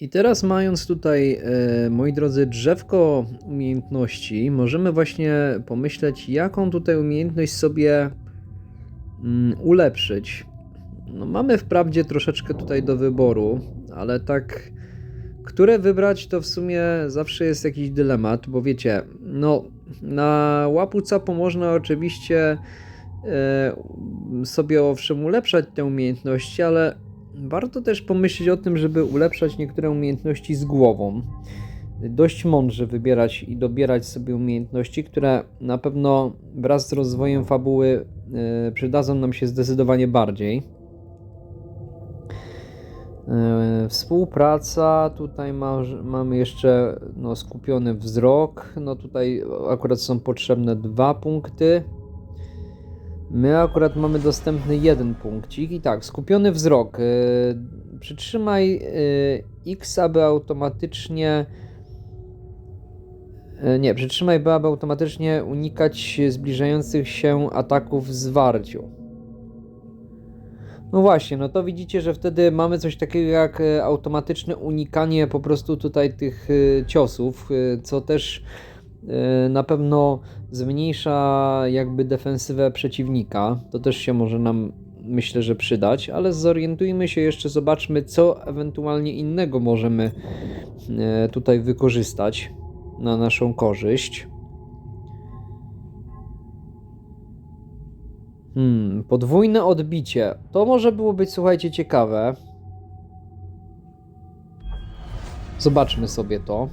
I teraz mając tutaj, e, moi drodzy, drzewko umiejętności, możemy właśnie pomyśleć, jaką tutaj umiejętność sobie mm, ulepszyć. No, mamy wprawdzie troszeczkę tutaj do wyboru, ale tak, które wybrać, to w sumie zawsze jest jakiś dylemat, bo wiecie, no, na łapu capu można oczywiście e, sobie owszem ulepszać te umiejętności, ale warto też pomyśleć o tym, żeby ulepszać niektóre umiejętności z głową. Dość mądrze wybierać i dobierać sobie umiejętności, które na pewno wraz z rozwojem fabuły e, przydadzą nam się zdecydowanie bardziej. E, Współpraca, tutaj ma, mamy jeszcze no, skupiony wzrok. No tutaj akurat są potrzebne dwa punkty. My akurat mamy dostępny jeden punkcik. I tak, skupiony wzrok. Yy, przytrzymaj yy, X, aby automatycznie. Yy, nie, przytrzymaj B, aby automatycznie unikać zbliżających się ataków w zwarciu. No właśnie, no to widzicie, że wtedy mamy coś takiego jak e, automatyczne unikanie po prostu tutaj tych e, ciosów, e, co też na pewno zmniejsza jakby defensywę przeciwnika. To też się może nam myślę, że przydać, ale zorientujmy się jeszcze, zobaczmy co ewentualnie innego możemy e, tutaj wykorzystać na naszą korzyść. Hmm, podwójne odbicie. To może było być, słuchajcie, ciekawe. Zobaczmy sobie to.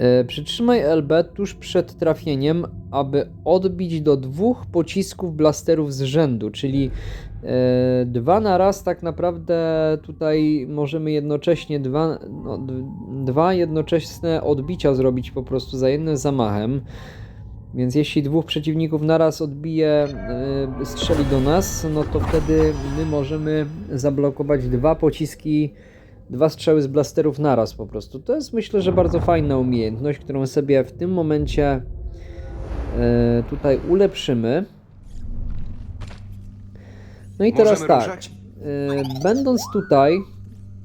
E, przytrzymaj LB tuż przed trafieniem, aby odbić do dwóch pocisków blasterów z rzędu, czyli e, dwa na raz tak naprawdę tutaj możemy jednocześnie dwa, no, dwa jednoczesne odbicia zrobić po prostu za jednym zamachem. Więc jeśli dwóch przeciwników naraz odbije, yy, strzeli do nas, no to wtedy my możemy zablokować dwa pociski, dwa strzały z blasterów naraz po prostu. To jest myślę, że bardzo fajna umiejętność, którą sobie w tym momencie yy, tutaj ulepszymy. No i teraz Możemy tak, yy, będąc tutaj,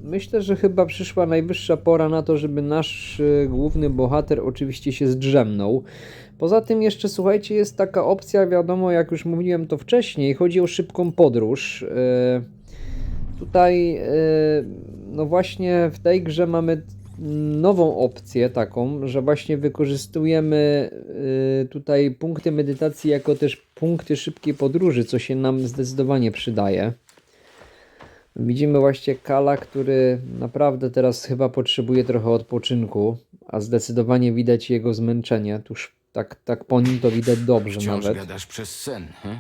myślę, że chyba przyszła najwyższa pora na to, żeby nasz yy, główny bohater oczywiście się zdrzemnął. Poza tym jeszcze słuchajcie, jest taka opcja, wiadomo, jak już mówiłem to wcześniej, chodzi o szybką podróż. Yy, Tutaj, yy, no właśnie w tej grze mamy nową opcję taką, że właśnie wykorzystujemy yy, tutaj punkty medytacji jako też punkty szybkiej podróży, co się nam zdecydowanie przydaje. Widzimy właśnie Kala, który naprawdę teraz chyba potrzebuje trochę odpoczynku, a zdecydowanie widać jego zmęczenie. Tuż tak, tak po nim to widać dobrze Wciąż nawet. gadasz przez sen, he?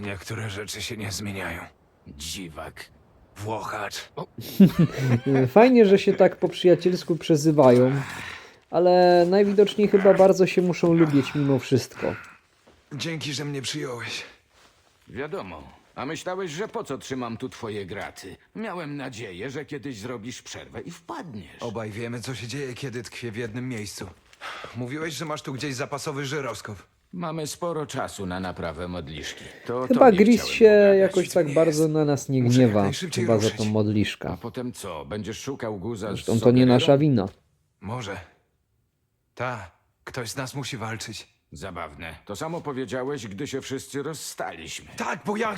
Niektóre rzeczy się nie zmieniają. Dziwak. Włochacz. Fajnie, że się tak po przyjacielsku przezywają, ale najwidoczniej chyba bardzo się muszą lubić mimo wszystko. Dzięki, że mnie przyjąłeś. Wiadomo. A myślałeś, że po co trzymam tu twoje graty? Miałem nadzieję, że kiedyś zrobisz przerwę i wpadniesz. Obaj wiemy, co się dzieje, kiedy tkwię w jednym miejscu. Mówiłeś, że masz tu gdzieś zapasowy żyroskop. Mamy sporo czasu na naprawę modliszki. To Chyba tobie Gris chciałem się pogadać. jakoś tak nie bardzo na nas nie Muszę jak gniewa, najszybciej chyba za ruszyć. tą A potem co? Będziesz szukał guza z Zresztą to nie nasza wina. Może. Ta, ktoś z nas musi walczyć. Zabawne. To samo powiedziałeś, gdy się wszyscy rozstaliśmy. Tak, bo ja...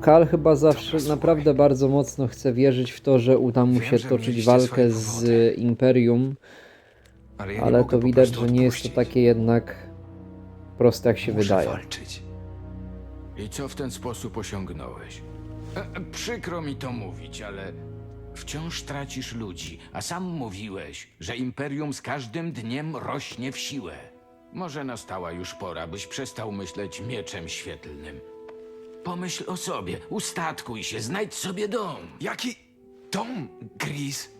Kal chyba zawsze Dobra, naprawdę bardzo mocno chce wierzyć w to, że uda mu się toczyć walkę z. Imperium, Ale, to widać, że nie jest to takie jednak proste jak się Muszę wydaje. walczyć. I co w ten sposób osiągnąłeś? E, e, przykro mi to mówić, ale wciąż tracisz ludzi, a sam mówiłeś, że imperium z każdym dniem rośnie w siłę. Może nastała już pora, byś przestał myśleć mieczem świetlnym. Pomyśl o sobie, ustatkuj się, znajdź sobie dom. Jaki dom, Gris?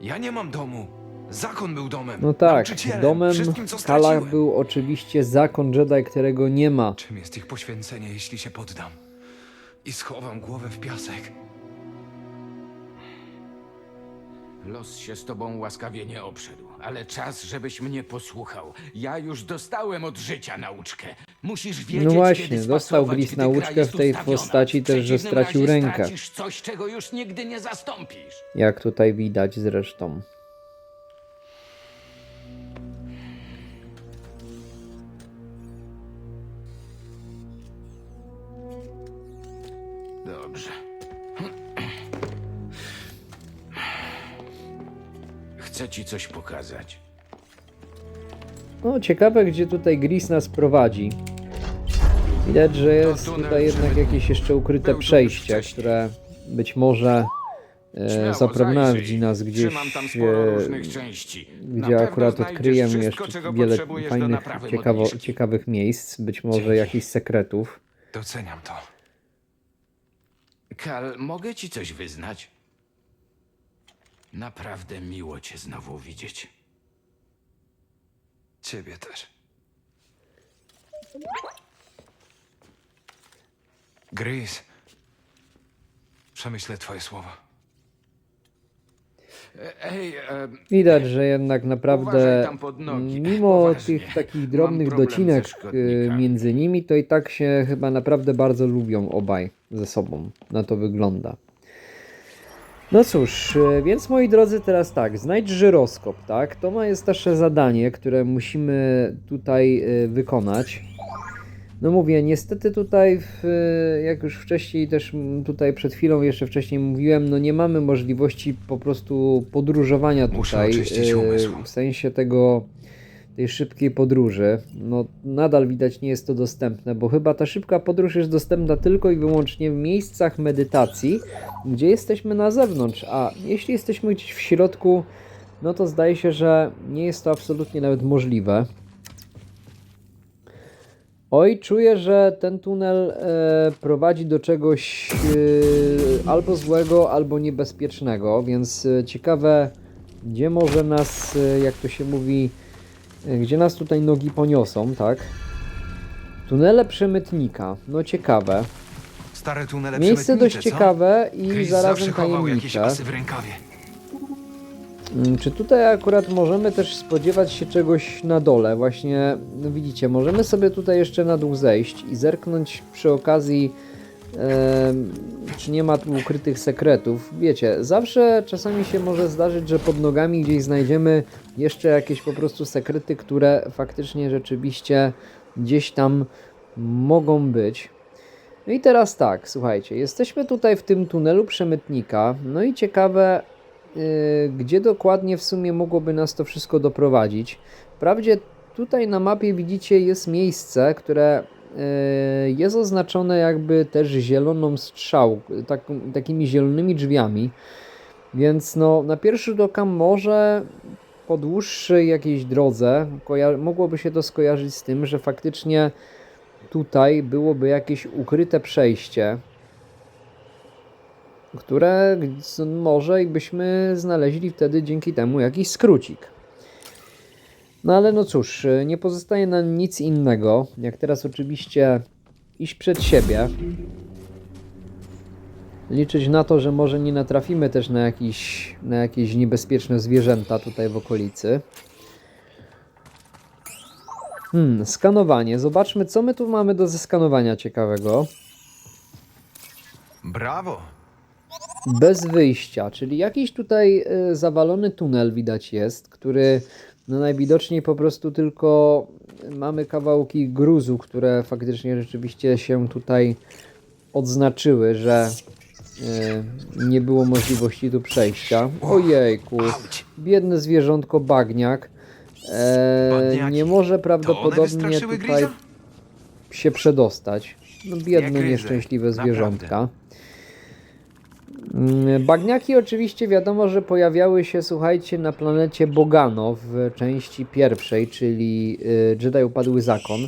Ja nie mam domu. Zakon był domem. No tak, nauczycielem, domem wszystkim, co Kala straciłem. był oczywiście zakon Jedi, którego nie ma. Czym jest ich poświęcenie, jeśli się poddam? I schowam głowę w piasek. Los się z tobą łaskawie nie obszedł, ale czas, żebyś mnie posłuchał. Ja już dostałem od życia nauczkę. Musisz wiedzieć, No właśnie, kiedy dostał spasować, Gris gdy gra nauczkę jest w tej ustawiona. postaci W też, że przeciwnym stracił razie rękę. stracisz coś, czego już nigdy nie zastąpisz. Jak tutaj widać zresztą. Chcę ci coś pokazać. No, ciekawe, gdzie tutaj Gris nas prowadzi. Widać, że jest tutaj jednak jakieś jeszcze ukryte wcześniej. które być może e, zaprowadzi nas gdzieś, e, gdzie akurat odkryjemy wszystko, jeszcze wiele fajnych, ciekawo, ciekawych miejsc, być może jakichś sekretów. Doceniam to. Kal, mogę ci coś wyznać? Naprawdę miło cię znowu widzieć. Ciebie też. Gris. Przemyślę twoje słowa. E, Ej, e, Widać, że jednak Uważaj naprawdę, tam pod nogi. mimo Poważnie. tych takich Mam drobnych problem docinek e, szkodnikami. między nimi, to i tak się chyba naprawdę bardzo lubią obaj ze sobą. Na to wygląda. No cóż, e, więc moi drodzy, teraz tak, znajdź żyroskop, tak? To ma jest nasze zadanie, które musimy tutaj e, wykonać. No mówię, niestety tutaj, w, e, jak już wcześniej też tutaj przed chwilą jeszcze wcześniej mówiłem, no nie mamy możliwości po prostu podróżowania Muszę tutaj, oczyścić e, umysł. w sensie tego, tej szybkiej podróży. No nadal widać nie jest to dostępne, bo chyba ta szybka podróż jest dostępna tylko i wyłącznie w miejscach medytacji, gdzie jesteśmy na zewnątrz, a jeśli jesteśmy gdzieś w środku, no to zdaje się, że nie jest to absolutnie nawet możliwe. Oj, czuję, że ten tunel e, prowadzi do czegoś e, albo złego, albo niebezpiecznego, więc e, ciekawe, gdzie może nas, e, jak to się mówi, gdzie nas tutaj nogi poniosą, tak? Tunele przemytnika, no ciekawe. Stare tunele Miejsce dość ciekawe i Chris zarazem zawsze chował jakieś tajemnicze. asy w rękawie. Mm, Czy tutaj akurat możemy też spodziewać się czegoś na dole? Właśnie, no widzicie, możemy sobie tutaj jeszcze na dół zejść i zerknąć przy okazji, czy nie ma tu ukrytych sekretów. Wiecie, zawsze czasami się może zdarzyć, że pod nogami gdzieś znajdziemy jeszcze jakieś po prostu sekrety, które faktycznie rzeczywiście gdzieś tam mogą być. No i teraz tak, słuchajcie, jesteśmy tutaj w tym tunelu przemytnika, no i ciekawe, yy, gdzie dokładnie w sumie mogłoby nas to wszystko doprowadzić. Wprawdzie tutaj na mapie widzicie jest miejsce, które jest oznaczone jakby też zieloną strzałką, tak, takimi zielonymi drzwiami, więc no na pierwszy rzut oka może po dłuższej jakiejś drodze mogłoby się to skojarzyć z tym, że faktycznie tutaj byłoby jakieś ukryte przejście, które może byśmy znaleźli wtedy dzięki temu jakiś skrócik. No ale no cóż, y, nie pozostaje nam nic innego, jak teraz oczywiście iść przed siebie. Liczyć na to, że może nie natrafimy też na, jakiś, na jakieś niebezpieczne zwierzęta tutaj w okolicy. Hmm, skanowanie. Zobaczmy, co my tu mamy do zeskanowania ciekawego. Brawo! Bez wyjścia, czyli jakiś tutaj y, zawalony tunel widać jest, który no najwidoczniej po prostu tylko mamy kawałki gruzu, które faktycznie rzeczywiście się tutaj odznaczyły, że y, nie było możliwości tu przejścia. Ojejku, biedne zwierzątko bagniak. E, Bagniaki. nie może prawdopodobnie tutaj się przedostać. No biedne, nieszczęśliwe zwierzątka. Mm, Bagniaki oczywiście wiadomo, że pojawiały się, słuchajcie, na planecie Bogano w części pierwszej, czyli y, Jedi Upadły Zakon.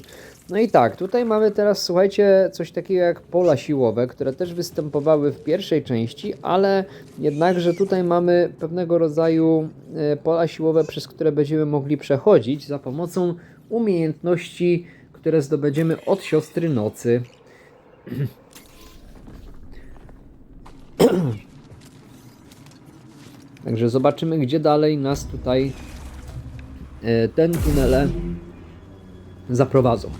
No i tak, tutaj mamy teraz, słuchajcie, coś takiego jak pola siłowe, które też występowały w pierwszej części, ale jednakże tutaj mamy pewnego rodzaju y, pola siłowe, przez które będziemy mogli przechodzić za pomocą umiejętności, które zdobędziemy od siostry nocy. Także zobaczymy, gdzie dalej nas tutaj e, ten tunele zaprowadzą.